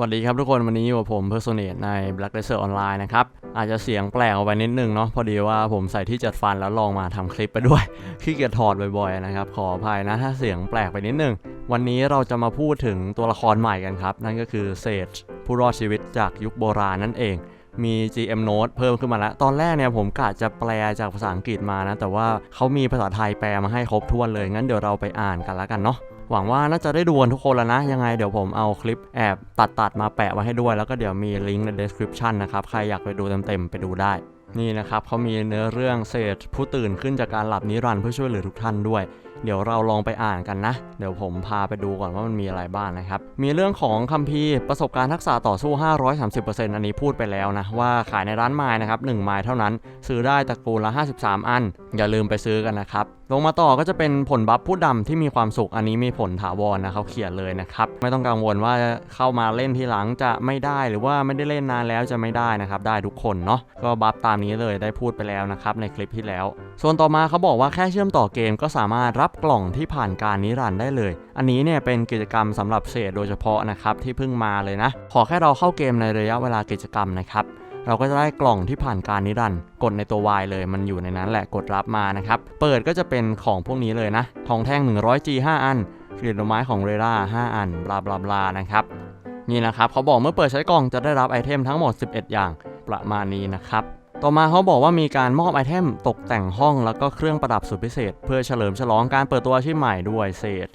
วัสดีครับทุกคนวันนี้อยู่กับผมเพอร์โซเนตใน Black r a c e r Online นะครับ อาจจะเสียงแปลกออกไปนิดนึงเนาะพอดีว่าผมใส่ที่จัดฟันแล้วลองมาทำคลิปไปด้วยขี้เกียจถอดบ่อยๆนะครับ ขออภัยนะถ้าเสียงแปลกไปนิดนึง วันนี้เราจะมาพูดถึงตัวละครใหม่กันครับ นั่นก็คือเซจผู้รอดชีวิตจากยุคโบราณนั่นเองมี GM Note เพิ่มขึ้นมาแล้ว ตอนแรกเนี่ยผมกะจะแปลจากภาษาอังกฤษมานะ แต่ว่าเขามีภาษาไทยแปลมาให้ครบถ้วนเลย งั้นเดี๋ยวเราไปอ่านกันแล้วกันเนาะ หวังว่าน่าจะได้ดูกันทุกคนแล้วนะ ยังไงเดี๋ยวผมเอาคลิปแอบตัดตัดมาแปะไว้ให้ด้วย แล้วก็เดี๋ยวมีลิงก์ใน description นะครับ ใครอยากไปดูเต็มๆ ไปดูได้ นี่นะครับเขามีเนื้อเรื่องเศษผู้ตื่นขึ้นจากการหลับนิรันดร์เพื่อช่วยเหลือทุกท่านด้วยเดี๋ยวเราลองไปอ่านกันนะ เดี๋ยวผมพาไปดูก่อนว่ามันมีอะไรบ้างนะครับ มีเรื่องของคัมภีร์ประสบการณ์ทักษะต่อสู้ 530%อันนี้พูดไปแล้วนะ ว่าขายในร้านไม้นะครับ1ไม้เท่านั้น ซื้อได้ตระกูลละ 53 อัน อย่าลืมไปซื้อกันนะครับ ลงมาต่อก็จะเป็นผลบัฟผู้ดำที่มีความสุขอันนี้มีผลถาวรนะเขาเขียนเลยนะครับ ไม่ต้องกังวลว่าเข้ามาเล่นทีหลังจะไม่ได้หรือว่าไม่ได้เล่นนานแล้วจะไม่ได้นะครับ ได้ทุกคนเนาะก็บัฟตามนี้เลยได้พูดไปแล้วนะครับในคลิปที่แล้ว ส่วนต่อมาเขาบอกว่าแค่เชื่อมต่อเกมก็สามารถรับกล่องที่ผ่านการนิรันดร์ได้เลย อันนี้เนี่ยเป็นกิจกรรมสำหรับเศษโดยเฉพาะนะครับที่เพิ่งมาเลยนะขอแค่เราเข้าเกมในระยะเวลากิจกรรมนะครับ เราก็จะได้กล่องที่ผ่านการนิรันด์กดในตัว Y เลยมันอยู่ในนั้นแหละกดรับมานะครับ เปิดก็จะเป็นของพวกนี้เลยนะ ทองแท่ง 100G 5 อันกลีดดอกไม้ของเรรา5 อันบลาบลาบลานะครับนี่นะครับเขาบอกเมื่อเปิดใช้กล่องจะได้รับไอเทมทั้งหมด 11 อย่างประมาณนี้นะครับต่อมาเขาบอกว่ามีการมอบไอเทมตกแต่งห้องแล้วก็เครื่องประดับสุดพิเศษ เพื่อเฉลิมฉลองการเปิดตัวอาชีพใหม่ด้วยเซจ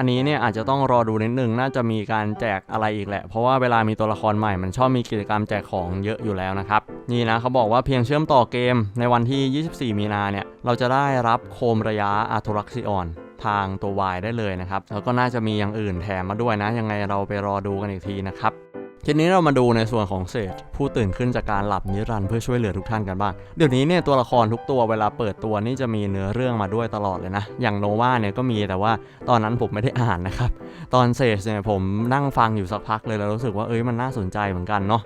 อันนี้เนี่ยอาจจะต้องรอดูนิดนึงน่าจะมีการแจกอะไรอีกแหละ เพราะว่าเวลามีตัวละครใหม่มันชอบมีกิจกรรมแจกของเยอะอยู่แล้วนะครับ นี่นะเขาบอกว่าเพียงเชื่อมต่อเกมในวันที่ 24 มีนาเนี่ยเราจะได้รับโคมระยะอาร์ทรักซิออนทางตัว Y ได้เลยนะครับ แล้วก็น่าจะมีอย่างอื่นแถมมาด้วยนะ ยังไงเราไปรอดูกันอีกทีนะครับ ทีนี้เรามาดูในส่วนของเศษผู้ตื่นขึ้นจากการหลับนิรันดร์เพื่อช่วยเหลือทุกท่านกันบ้าง เดี๋ยวนี้เนี่ยตัวละครทุกตัวเวลาเปิดตัวนี่จะมีเนื้อเรื่องมาด้วยตลอดเลยนะ อย่างโนวาเนี่ยก็มีแต่ว่าตอนนั้นผมไม่ได้อ่านนะครับ ตอนเศษเนี่ยผมนั่งฟังอยู่สักพักเลยแล้วรู้สึกว่าเอ้ยมันน่าสนใจเหมือนกันเนาะ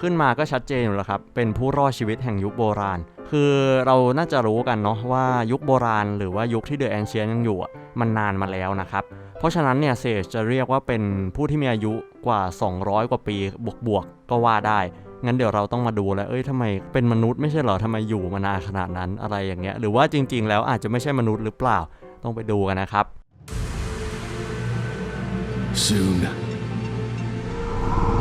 ขึ้นมาก็ชัดเจนอยู่แล้วครับ เป็นผู้รอดชีวิตแห่งยุคโบราณ คือเราน่าจะรู้กันเนาะว่ายุคโบราณ หรือว่ายุคที่เดอะแอนเชียนยังอยู่อะมันนานมาแล้วนะครับ เพราะฉะนั้นเนี่ยเซจจะเรียกว่าเป็นผู้ที่มีอายุกว่า 200 กว่าปีบวกๆก็ว่าได้ งั้นเดี๋ยวเราต้องมาดูแล้ว เอ้ยทำไมเป็นมนุษย์ไม่ใช่เหรอทำไมอยู่มานานขนาดนั้นอะไรอย่างเงี้ย หรือว่าจริง ๆ แล้วอาจจะไม่ใช่มนุษย์หรือเปล่า ต้องไปดูกันนะครับ Soon,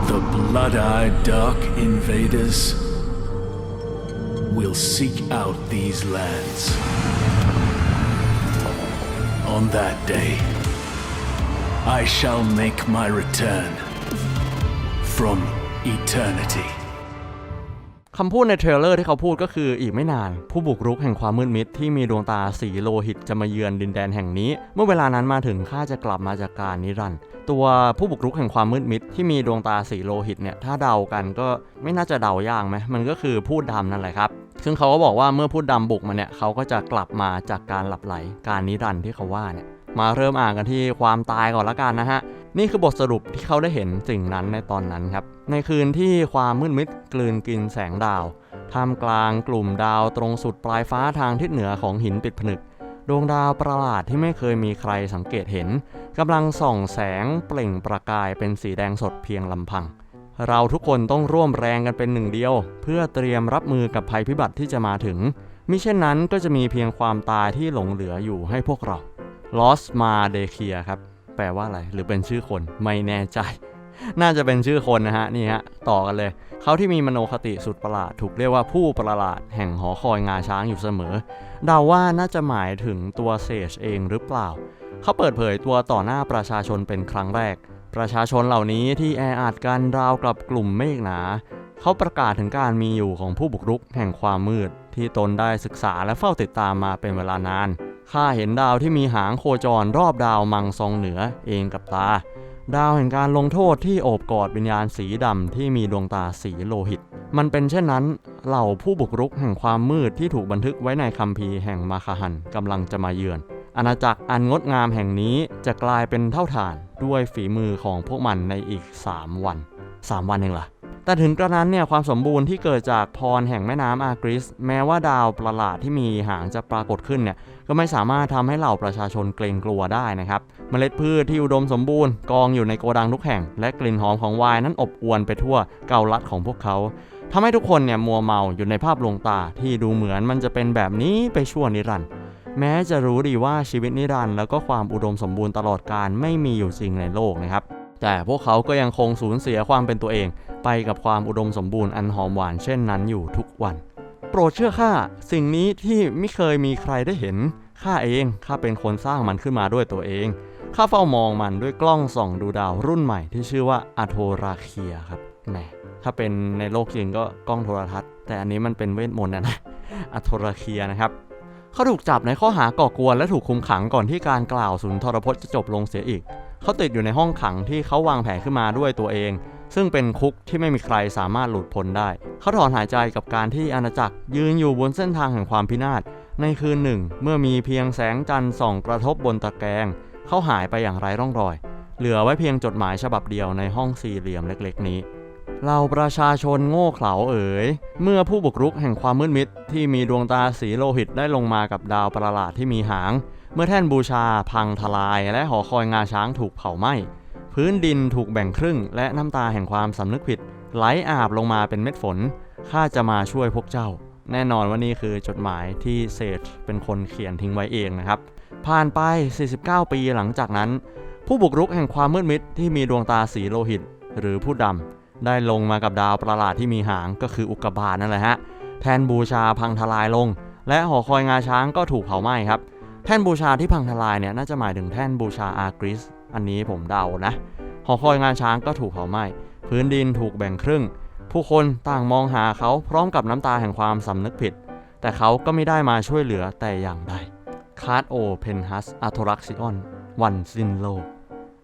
the blood eyed dark invaders will seek out these lands. On that day, I shall make my return from eternity. คำพูดในเทรลเลอร์ที่เขาพูดก็คืออีกไม่นาน ผู้บุกรุกแห่งความมืดมิดที่มีดวงตาสีโลหิตจะมาเยือนดินแดนแห่งนี้ เมื่อเวลานั้นมาถึงข้าจะกลับมาจากการนิรันดร์ตัวผู้บุกรุกแห่งความมืดมิดที่มีดวงตาสีโลหิตเนี่ยถ้าเดากันก็ไม่น่าจะเดายากไหมมันก็คือพูดดำนั่นแหละครับซึ่งเขาก็บอกว่าเมื่อพูดดำบุกมาเนี่ยเขาก็จะกลับมาจากการหลับไหลการนิรันดร์ที่เขาว่าเนี่ย มาเริ่มอ่านกันที่ความตายก่อนละกันนะฮะ นี่คือบทสรุปที่เขาได้เห็นสิ่งนั้นในตอนนั้นครับ ในคืนที่ความมืดมิดกลืนกินแสงดาวท่ามกลางกลุ่มดาวตรงสุดปลายฟ้าทางทิศเหนือของหินปิดผนึก ดวงดาวประหลาดที่ไม่เคยมีใครสังเกตเห็นกำลังส่องแสงเปล่งประกายเป็นสีแดงสดเพียงลำพัง เราทุกคนต้องร่วมแรงกันเป็นหนึ่งเดียว เพื่อเตรียมรับมือกับภัยพิบัติที่จะมาถึงมิเช่นนั้นก็จะมีเพียงความตายที่หลงเหลืออยู่ให้พวกเรา Lost Ma d e k i a ครับ แปลว่าอะไร หรือเป็นชื่อคนไม่แน่ใจ น่าจะเป็นชื่อคนนะฮะ นี่ฮะ ต่อกันเลย เขาที่มีมโนคติสุดประหลาด ถูกเรียกว่าผู้ประหลาดแห่งหอคอยงาช้างอยู่เสมอ เดาว่าน่าจะหมายถึงตัวเซจเองหรือเปล่า เขาเปิดเผยตัวต่อหน้าประชาชนเป็นครั้งแรก ประชาชนเหล่านี้ที่แออัดกันราวกับกลุ่มเมฆหนา เขาประกาศถึงการมีอยู่ของผู้บุกรุกแห่งความมืด ที่ตนได้ศึกษาและเฝ้าติดตามมาเป็นเวลานาน ข้าเห็นดาวที่มีหางโคจรรอบดาวมังซองเหนือเองกับตา ดาวแห่งการลงโทษที่โอบกอดวิญญาณสีดำที่มีดวงตาสีโลหิต มันเป็นเช่นนั้น เหล่าผู้บุกรุกแห่งความมืดที่ถูกบันทึกไว้ในคัมภีร์แห่งมาคาหันกำลังจะมาเยือน อาณาจักรอันงดงามแห่งนี้จะกลายเป็นเท่าฐานด้วยฝีมือของพวกมันในอีก 3 วัน 3 วันเองล่ะ แต่ถึงกระนั้นเนี่ยความสมบูรณ์ที่เกิดจากพรแห่งแม่น้ำอากริส แม้ว่าดาวประหลาดที่มีหางจะปรากฏขึ้นเนี่ยก็ไม่สามารถทำให้เหล่าประชาชนเกรงกลัวได้นะครับเมล็ดพืชที่อุดมสมบูรณ์กองอยู่ในโกดังทุกแห่ง และกลิ่นหอมของไวน์นั้นอบอวนไปทั่วเกาลัดของพวกเขาทำให้ทุกคนเนี่ยมัวเมาอยู่ในภาพลวงตาที่ดูเหมือนมันจะเป็นแบบนี้ไปชั่วนิรันดร์แม้จะรู้ดีว่าชีวิตนิรันดร์แล้วก็ความอุดมสมบูรณ์ตลอดกาลไม่มีอยู่จริงในโลกนะครับแต่พวกเขาก็ยังคงสูญเสียความเป็นตัวเอง ไปกับความอุดมสมบูรณ์อันหอมหวานเช่นนั้นอยู่ทุกวัน โปรดเชื่อข้าสิ่งนี้ที่ไม่เคยมีใครได้เห็นข้าเองข้าเป็นคนสร้างมันขึ้นมาด้วยตัวเองข้าเฝ้ามองมันด้วยกล้องส่องดูดาวรุ่นใหม่ที่ชื่อว่าอะโทราเคียครับแหมถ้าเป็นในโลกจริงก็กล้องโทรทัศน์ แต่อันนี้มันเป็นเวทมนต์นะนะอะโทราเคียนะครับเขาถูกจับในข้อหาก่อกวนและถูกคุมขังก่อนที่การกล่าวสุนทรพจน์จะจบลงเสียอีก เขาติดอยู่ในห้องขังที่เขาวางแผนขึ้นมาด้วยตัวเอง ซึ่งเป็นคุกที่ไม่มีใครสามารถหลุดพ้นได้ เขาถอนหายใจกับการที่อาณาจักรยืนอยู่บนเส้นทางแห่งความพินาศในคืนหนึ่ง เมื่อมีเพียงแสงจันทร์ส่องกระทบบนตะแกรงเขาหายไปอย่างไร้ร่องรอย เหลือไว้เพียงจดหมายฉบับเดียวในห้องสี่เหลี่ยมเล็กๆนี้เราประชาชนโง่เขลาเอ๋ย เมื่อผู้บุกรุกแห่งความมืดมิดที่มีดวงตาสีโลหิตได้ลงมากับดาวประหลาดที่มีหาง เมื่อแท่นบูชาพังทลายและหอคอยงาช้างถูกเผาไหม้ พื้นดินถูกแบ่งครึ่ง และน้ำตาแห่งความสำนึกผิด ไหลอาบลงมาเป็นเม็ดฝนข้าจะมาช่วยพวกเจ้า แน่นอนว่านี่คือจดหมายที่เซจเป็นคนเขียนทิ้งไว้เองนะครับ ผ่านไป 49 ปีหลังจากนั้น ผู้บุกรุกแห่งความมืดมิดที่มีดวงตาสีโลหิต หรือผู้ดำได้ลงมากับดาวประหลาดที่มีหางก็คืออุกกาบาตนั่นแหละฮะแทนบูชาพังทลายลง และหอคอยงาช้างก็ถูกเผาไหม้ครับแท่นบูชาที่พังทลายเนี่ยน่าจะหมายถึงแท่นบูชาอากริส อันนี้ผมเดานะ หอคอยงานช้างก็ถูกเผาไหม้ พื้นดินถูกแบ่งครึ่ง ผู้คนต่างมองหาเขาพร้อมกับน้ำตาแห่งความสำนึกผิด แต่เขาก็ไม่ได้มาช่วยเหลือแต่อย่างใดคาร์ดโอเพนฮัสอัทรักซิออน วันสิ้นโลก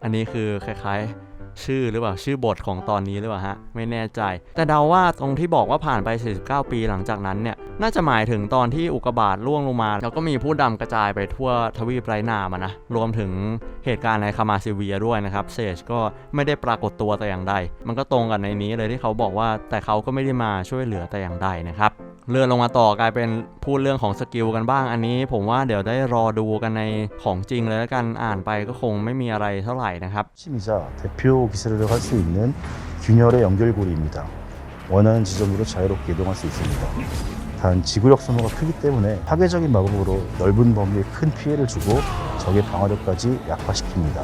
อันนี้คือคล้ายๆ ชื่อหรือเปล่าชื่อบทของตอนนี้หรือเปล่าฮะไม่แน่ใจ แต่เดาว่าตรงที่บอกว่าผ่านไป 49 ปีหลังจากนั้นเนี่ยน่าจะหมายถึงตอนที่อุกกาบาตล่วงลงมา แล้วก็มีผู้ดำกระจายไปทั่วทวีปไร้นามอะนะรวมถึงเหตุการณ์ในคามาซิเวียด้วยนะครับเซจก็ไม่ได้ปรากฏตัวแต่อย่างใด มันก็ตรงกันในนี้เลยที่เขาบอกว่าแต่เขาก็ไม่ได้มาช่วยเหลือแต่อย่างใดนะครับ เลื่อนลงมาต่อกลายเป็นพูดเรื่องของสกิลกันบ้างอันนี้ ผมว่าเดี๋ยวได้รอดูกันในของจริงเลยแล้วกันอ่านไปก็คงไม่มีอะไรเท่าไหร่นะครับ 핵심이자 대표 기술을 할 수 있는 균열의 연결고리입니다. 원하는 지점으로 자유롭게 이동할 수 있습니다. 단 지구력 소모가 크기 때문에 파괴적인 마법으로 넓은 범위에 큰 피해를 주고 적의 방어력까지 약화시킵니다.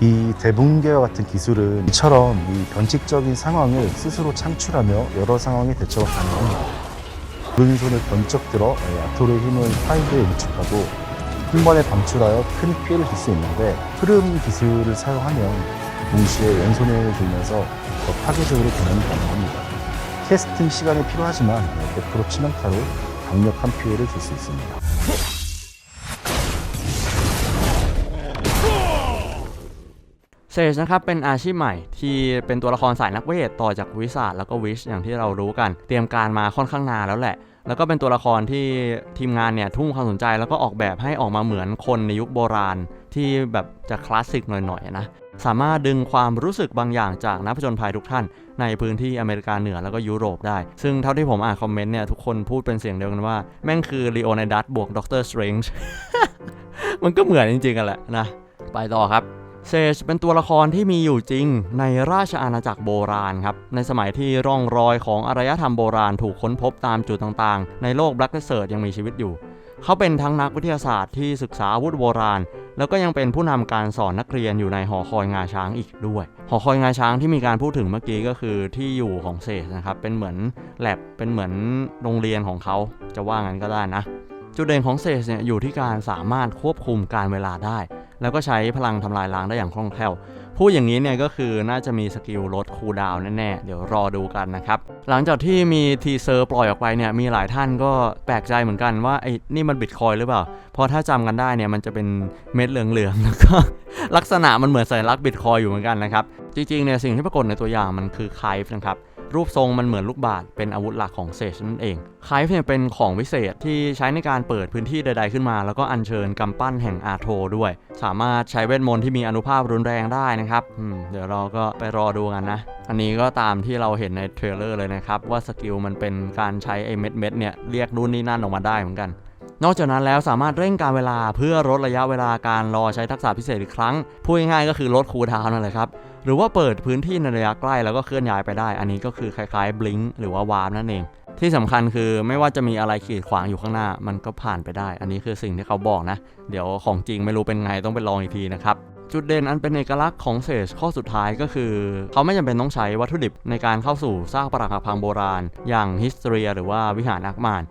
이 대붕괴와 같은 기술은 이처럼 이 변칙적인 상황을 스스로 창출하며 여러 상황에 대처가 가능합니다. 오른손을 번쩍 들어 야토의 힘을 파이브에 응축하고 한 번에 방출하여 큰 피해를 줄 수 있는데 흐름 기술을 사용하면 동시에 왼손에 힘을 들면서 더 파괴적으로 변환이 가능합니다. 캐스팅 시간이 필요하지만 100% 치명타로 강력한 피해를 줄 수 있습니다. เซจนะครับเป็นอาชีพใหม่ที่เป็นตัวละครสายนักเวท ต่อจากวิสาแล้วก็วิชอย่างที่เรารู้กัน เตรียมการมาค่อนข้างนานแล้วแหละ แล้วก็เป็นตัวละครที่ทีมงานเนี่ยทุ่มความสนใจแล้วก็ออกแบบให้ออกมาเหมือนคนในยุคโบราณ ที่แบบจะคลาสสิกหน่อยๆนะสามารถดึงความรู้สึกบางอย่างจากนักผจญภัยทุกท่าน ในพื้นที่อเมริกาเหนือแล้วก็ยุโรปได้ ซึ่งเท่าที่ผมอ่านคอมเมนต์เนี่ยทุกคนพูดเป็นเสียงเดียวกันว่า แม่งคือลีโอไนดัสบวกด็อกเตอร์สเตรนจ์มันก็เหมือนจริงๆกันแหละนะ ไปต่อครับ เซจเป็นตัวละครที่มีอยู่จริงในราชอาณาจักรโบราณครับ ในสมัยที่ร่องรอยของอารยธรรมโบราณถูกค้นพบตามจุดต่างๆ ในโลกแบล็กเซิร์ยังมีชีวิตอยู่ เขาเป็นทั้งนักวิทยาศาสตร์ที่ศึกษาอาวุธโบราณ แล้วก็ยังเป็นผู้นำการสอนนักเรียนอยู่ในหอคอยงาช้างอีกด้วย หอคอยงาช้างที่มีการพูดถึงเมื่อกี้ก็คือที่อยู่ของเซจนะครับ เป็นเหมือนแลบเป็นเหมือนโรงเรียนของเขาจะว่างั้นก็ได้นะ จุดเด่นของเซจเนี่ยอยู่ที่การสามารถควบคุมการเวลาได้ แล้วก็ใช้พลังทำลายล้างได้อย่างคล่องแคล่วพูดอย่างนี้เนี่ยก็คือน่าจะมีสกิลลดคูดาวน์แน่ๆ เดี๋ยวรอดูกันนะครับ หลังจากที่มีทีเซอร์ปล่อยออกไปเนี่ยมีหลายท่านก็แปลกใจเหมือนกันว่าไอ้นี่มันบิตคอยหรือเปล่า เพราะถ้าจำกันได้เนี่ยมันจะเป็นเม็ดเหลืองๆแล้วก็ลักษณะมันเหมือนสัญลักษณ์บิตคอยอยู่เหมือนกันนะครับ จริงๆเนี่ยสิ่งที่ปรากฏในตัวอย่างมันคือไคฟ์นะครับ รูปทรงมันเหมือนลูกบาศก์เป็นอาวุธหลักของเซจนั่นเองไคฟ์เนี่ยเป็นของวิเศษที่ใช้ในการเปิดพื้นที่ใด ๆขึ้นมา แล้วก็อัญเชิญกำปั้นแห่งอาโทด้วย สามารถใช้เวทมนต์ที่มีอนุภาพรุนแรงได้นะครับเดี๋ยวเราก็ไปรอดูกันนะ อันนี้ก็ตามที่เราเห็นในเทรลเลอร์เลยนะครับว่าสกิลมันเป็นการใช้ไอ้เม็ดเม็ดๆเนี่ยเรียกนู่นนี่นั่นออกมาได้เหมือนกันนอกจากนั้นแล้วสามารถเร่งการเวลาเพื่อลดระยะเวลาการรอใช้ทักษะพิเศษอีกครั้ง พูดง่ายๆก็คือลดคูลดาวน์นั่นแหละครับ หรือว่าเปิดพื้นที่ในระยะใกล้แล้วก็เคลื่อนย้ายไปได้ อันนี้ก็คือคล้ายๆบลิงหรือว่าวาร์ปนั่นเอง ที่สำคัญคือไม่ว่าจะมีอะไรขีดขวางอยู่ข้างหน้า มันก็ผ่านไปได้ อันนี้คือสิ่งที่เขาบอกนะ เดี๋ยวของจริงไม่รู้เป็นไงต้องไปลองอีกทีนะครับจุดเด่นอันเป็นเอกลักษณ์ของเซจข้อสุดท้ายก็คือ เขาไม่จำเป็นต้องใช้วัตถุดิบในการเข้าสู่ซากปรักหักพังโบราณ อย่างฮิสเตรีย หรือว่าวิหารนักมาน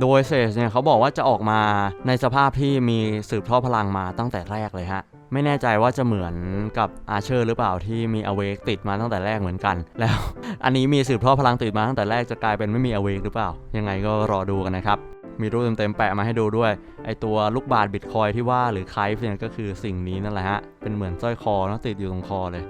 โดยเซจเนี่ยเขาบอกว่าจะออกมาในสภาพที่มีสืบทอดพลังมาตั้งแต่แรกเลยฮะ ไม่แน่ใจว่าจะเหมือนกับอาเชอร์หรือเปล่าที่มีอเวกติดมาตั้งแต่แรกเหมือนกัน แล้ว อันนี้มีสืบทอดพลังติดมาตั้งแต่แรกจะกลายเป็นไม่มีอเวกหรือเปล่า ยังไงก็รอดูกันนะครับมีรูปเต็มๆแปะมาให้ดูด้วย ไอตัวลูกบาศก์บิตคอยที่ว่าหรือไคฟ์เนี่ยก็คือสิ่งนี้นั่นแหละฮะ เป็นเหมือนสร้อยคอแล้วติดอยู่ตรงคอเลย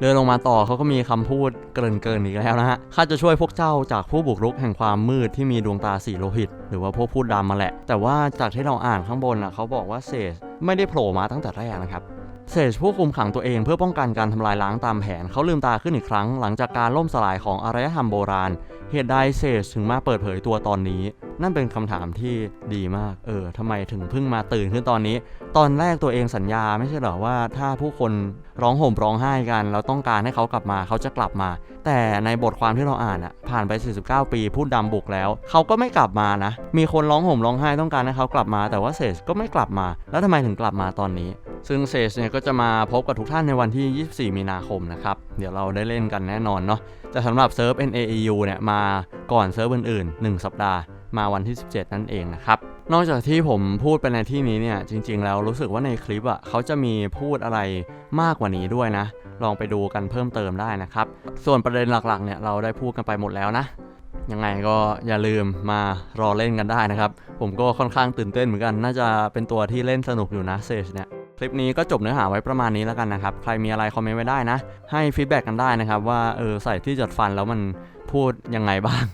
เดินลงมาต่อเขาก็มีคำพูดเกินๆอีกแล้วนะฮะ ข้าจะช่วยพวกเจ้าจากผู้บุกรุกแห่งความมืดที่มีดวงตาสีโลหิต หรือว่าพวกพูดดำมาแหละ แต่ว่าจากที่เราอ่านข้างบนอะเขาบอกว่าเซจไม่ได้โผล่มาตั้งแต่แรกนะครับเซจผู้คุมขังตัวเองเพื่อป้องกันการทำลายล้างตามแผนเขาลืมตาขึ้นอีกครั้ง หลังจากการล่มสลายของอารยธรรมโบราณ เหตุใดเซจถึงมาเปิดเผยตัวตอนนี้ นั่นเป็นคำถามที่ดีมาก เออทำไมถึงเพิ่งมาตื่นขึ้นตอนนี้ ตอนแรกตัวเองสัญญาไม่ใช่เหรอว่าถ้าผู้คนร้องห่มร้องไห้กันเราต้องการให้เขากลับมาเขาจะกลับมา แต่ในบทความที่เราอ่านอะผ่านไป 49 ปีพูดดำบุกแล้ว เขาก็ไม่กลับมานะ มีคนร้องห่มร้องไห้ต้องการให้เขากลับมา แต่ว่าเซจก็ไม่กลับมา แล้วทำไมถึงกลับมาตอนนี้ซึ่งเซจเนี่ยก็จะมาพบกับทุกท่านในวันที่ 24 มีนาคมนะครับ เดี๋ยวเราได้เล่นกันแน่นอนเนาะแต่สำหรับเซิร์ฟ NAEU เนี่ยมาก่อนเซิร์ฟอื่นๆ 1 สัปดาห์ มาวันที่ 17 นั่นเองนะครับ นอกจากที่ผมพูดไปในที่นี้เนี่ย จริงๆ แล้วรู้สึกว่าในคลิปอะเขาจะมีพูดอะไรมากกว่านี้ด้วยนะ ลองไปดูกันเพิ่มเติมได้นะครับ ส่วนประเด็นหลักๆเนี่ยเราได้พูดกันไปหมดแล้วนะยังไงก็อย่าลืมมารอเล่นกันได้นะครับ ผมก็ค่อนข้างตื่นเต้นเหมือนกัน น่าจะเป็นตัวที่เล่นสนุกอยู่นะเซจเนี่ย คลิปนี้ก็จบเนื้อหาไว้ประมาณนี้แล้วกันนะครับ ใครมีอะไรคอมเมนต์ไว้ได้นะ ให้ฟีดแบ็กกันได้นะครับ ว่าเออใส่ที่จัดฟันแล้วมันพูดยังไงบ้าง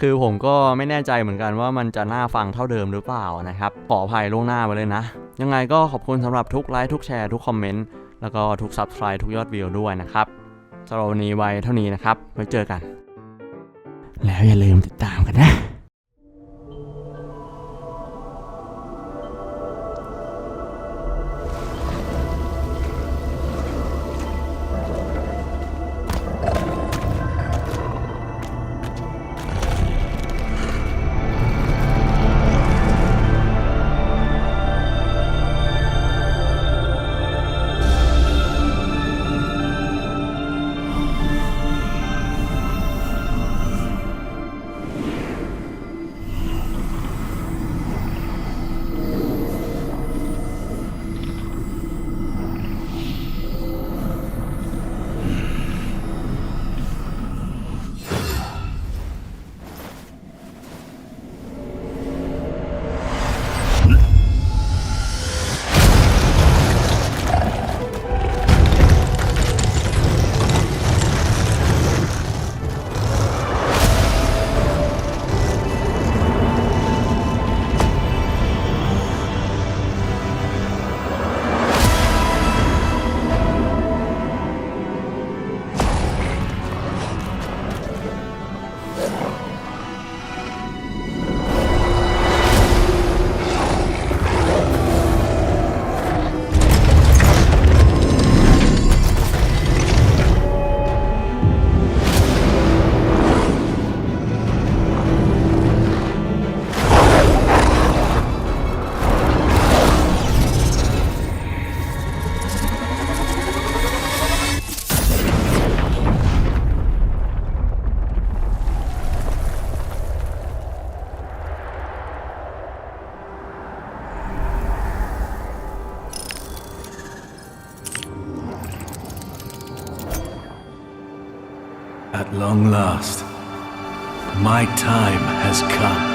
คือผมก็ไม่แน่ใจเหมือนกันว่ามันจะน่าฟังเท่าเดิมหรือเปล่านะครับ ขออภัยล่วงหน้าไปเลยนะ ยังไงก็ขอบคุณสำหรับทุกไลค์ทุกแชร์ทุกคอมเมนต์แล้วก็ทุก Subscribe ทุกยอดวิวด้วยนะครับสำหรับวันนี้ไว้เท่านี้นะครับไว้เจอกัน แล้วอย่าลืมติดตามกันนะ Long last, my time has come.